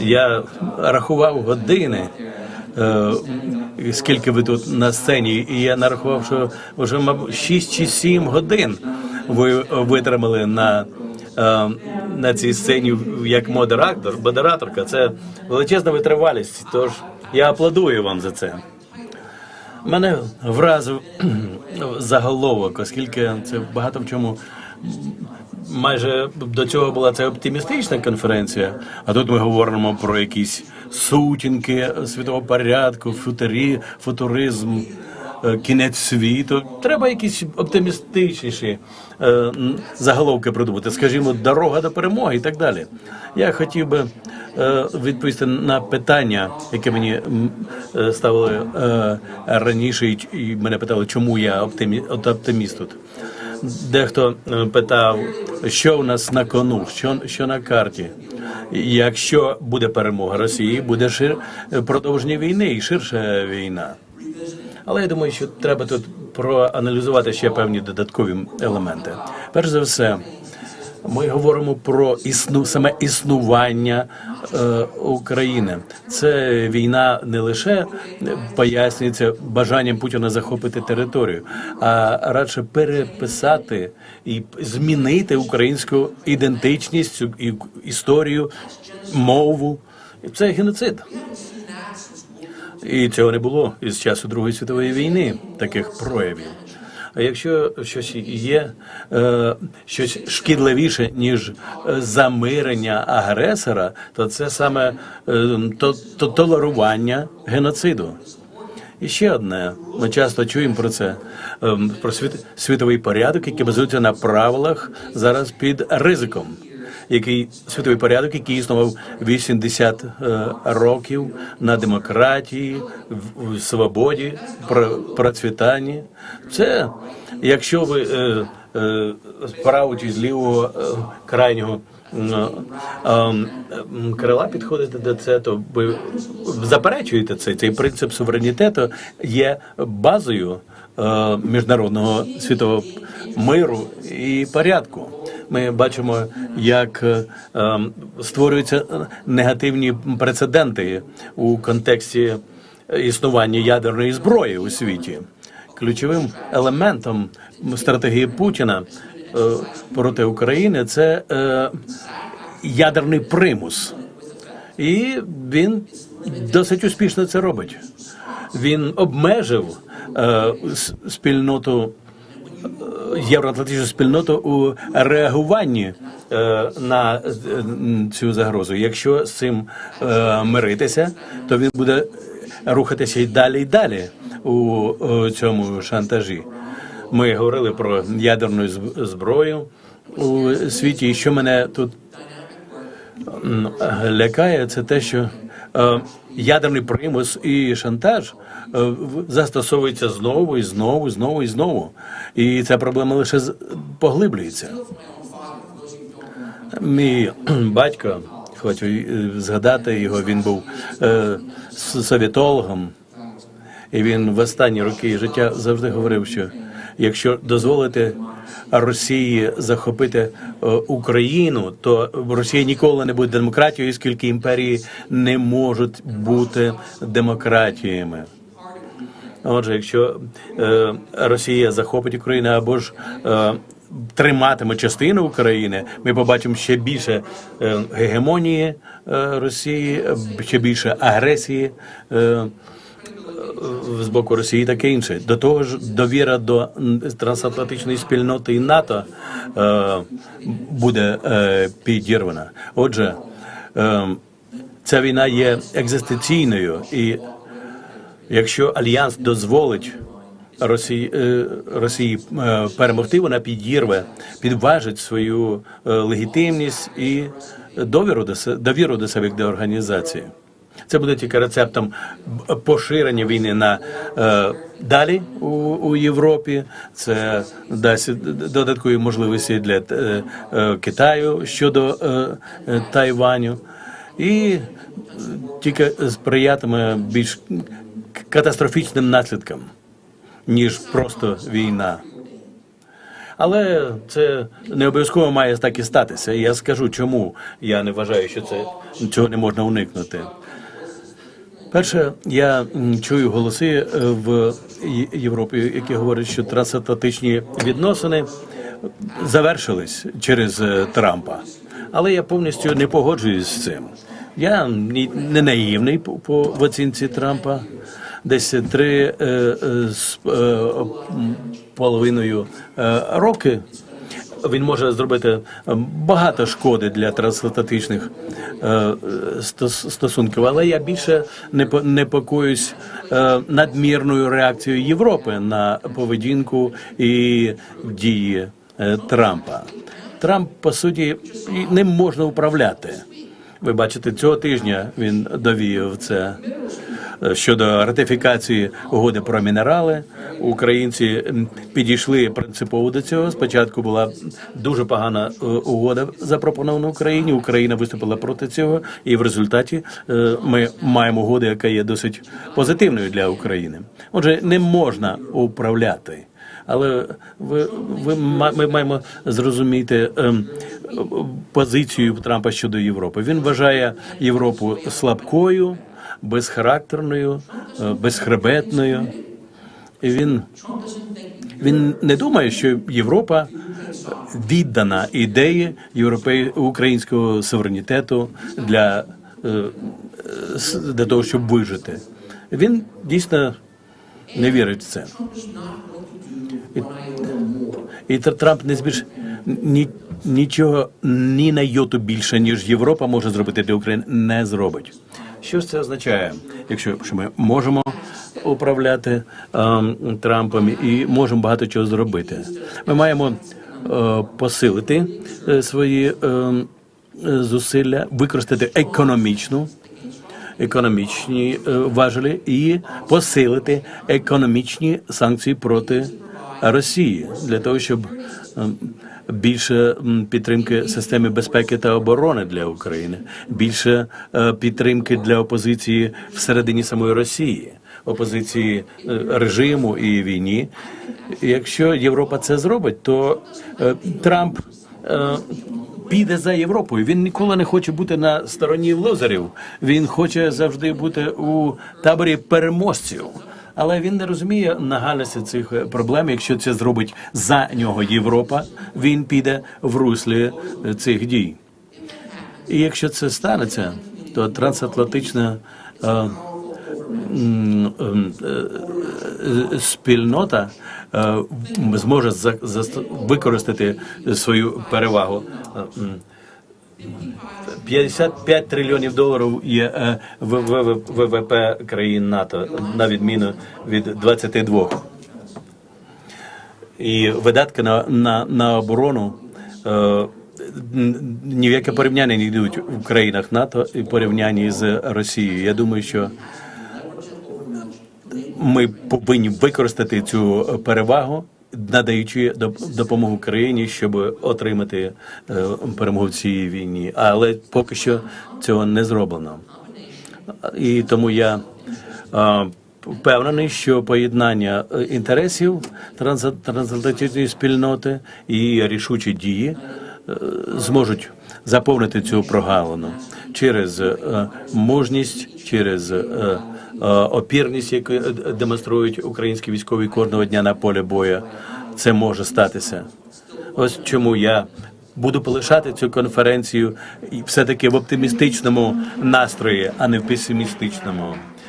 Я рахував години, е, скільки ви тут на сцені, і я нарахував, що вже мабуть 6 чи 7 годин ви витримали на, е, на цій сцені як модератор, модераторка. Це величезна витривалість. Тож я аплодую вам за це. Мене вразив заголовок, оскільки це багато в чому майже до цього була це оптимістична конференція, а тут ми говоримо про якісь сутінки світового порядку, футурі, футуризм, е, кінець світу. Треба якісь оптимістичніші е, заголовки придумати, скажімо, дорога до перемоги і так далі. Я хотів би е, відповісти на питання, яке мені ставили раніше, і, мене питали, чому я оптимі, оптиміст тут. Дехто е, питав, що у нас на кону, що, що на карті. Якщо буде перемога Росії, буде шир продовження війни і ширша війна. Але я думаю, що треба тут проаналізувати ще певні додаткові елементи. Перш за все, ми говоримо про існу саме існування е, України. Це війна не лише пояснюється бажанням Путіна захопити територію, а радше переписати і змінити українську ідентичність, і- історію, мову. Це геноцид. І цього не було із часу Другої світової війни, таких проявів. А якщо щось є е, щось шкідливіше ніж е, замирення агресора, то це саме е, то, то толерування геноциду. І ще одне, ми часто чуємо про це ем, про світ, світовий порядок, який базується на правилах зараз під ризиком. Який світовий порядок, який існував 80 е, років на демократії, в, свободі, про, процвітанні. Це якщо ви е, е, з правого чи з лівого крайнього крила підходите до це, то ви заперечуєте це. Цей принцип суверенітету є базою е, міжнародного світового миру і порядку. Ми бачимо, як е, ем, створюються негативні прецеденти у контексті існування ядерної зброї у світі. Ключовим елементом стратегії Путіна проти України це е, ядерний примус. І він досить успішно це робить. Він обмежив е, спільноту е, євроатлантичну спільноту у реагуванні е, на е, цю загрозу. Якщо з цим е, миритися, то він буде рухатися і далі і далі у е, цьому шантажі. Ми говорили про ядерну зброю у світі, і що мене тут лякає, це те, що е, ядерний примус і шантаж е, застосовуються знову і знову, і знову і знову. І ця проблема лише поглиблюється. Мій батько, хочу е, згадати його, він був е, совітологом, і він в останні роки життя завжди говорив, що якщо дозволити Росії захопити е, Україну, то Росія ніколи не буде демократією, оскільки імперії не можуть бути демократіями. Отже, якщо е, Росія захопить Україну або ж е, триматиме частину України, ми побачимо ще більше е, гегемонії е, Росії, ще більше агресії. Е, з боку Росії таке інше. До того ж, довіра до трансатлантичної спільноти і НАТО е, буде е, підірвана. Отже, е, ця війна є екзистенційною, і якщо альянс дозволить Росії, Росії перемогти, вона підірве, підважить свою легітимність і довіру до довіру до себе до організації. Це буде тільки рецептом поширення війни на е, далі у, у Європі. Це дасть додаткові можливості для е, е, Китаю щодо е, е, Тайваню, і е, тільки сприятиме більш катастрофічним наслідкам, ніж просто війна. Але це не обов'язково має так і статися. Я скажу, чому я не вважаю, що це цього не можна уникнути. Перше, я чую голоси е, в Європі, які говорять, що трансатлантичні відносини завершились через е, Трампа. Але я повністю не погоджуюсь з цим. Я не наївний по, по в оцінці Трампа. Десь три е, е, з е, половиною е, роки він може зробити е, багато шкоди для трансатлантичних е, стосунків, але я більше непо- непокоюсь е, надмірною реакцією Європи на поведінку і дії Трампа. Трамп, по суті, ним можна управляти. Ви бачите, цього тижня він довів це щодо ратифікації угоди про мінерали. Українці підійшли принципово до цього. Спочатку була дуже погана е, угода запропонована Україні. Україна виступила проти цього, і в результаті е, ми маємо угоду, яка є досить позитивною для України. Отже, не можна управляти. Але ви, ви ми маємо зрозуміти ем, позицію Трампа щодо Європи. Він вважає Європу слабкою, безхарактерною, е, безхребетною. І він, він не думає, що Європа віддана ідеї європей... українського суверенітету для, е, для того, щоб вижити. Він дійсно не вірить в це. І Тр- Трамп не збільш ні, нічого ні на йоту більше, ніж Європа може зробити для України, не зробить. Що ж це означає, якщо що ми можемо управляти ем, Трампом і можемо багато чого зробити? Ми маємо е, посилити е, свої ем, е, зусилля, використати економічну економічні е, важелі і посилити економічні санкції проти Росії для того, щоб ем, більше підтримки системи безпеки та оборони для України, більше е, підтримки для опозиції всередині самої Росії, опозиції е, режиму і війні. Якщо Європа це зробить, то е, Трамп. піде за Європою. Він ніколи не хоче бути на стороні лозерів. Він хоче завжди бути у таборі переможців. Але він не розуміє нагальності цих е, проблем. Якщо це зробить за нього Європа, він піде в руслі е, цих дій. І якщо це станеться, то трансатлантична е, е, е, спільнота е, зможе за, за, використати свою перевагу. Е, м, 55 трильйонів доларів є е, ВВП країн НАТО, на відміну від 22. І видатки на, на, на оборону е, ні в яке порівняння не йдуть в країнах НАТО і порівнянні з Росією. Я думаю, що ми повинні використати цю перевагу, надаючи доп- допомогу країні, щоб отримати е, перемогу в цій війні. Але поки що цього не зроблено. І тому я е, впевнений, що поєднання е, інтересів транса- трансатлантичної спільноти і рішучі дії зможуть заповнити цю прогалину через мужність, через опірність, яку е, демонструють українські військові кожного дня на полі бою. Це може статися. Ось чому я буду полишати цю конференцію все таки в оптимістичному настрої, а не в песимістичному.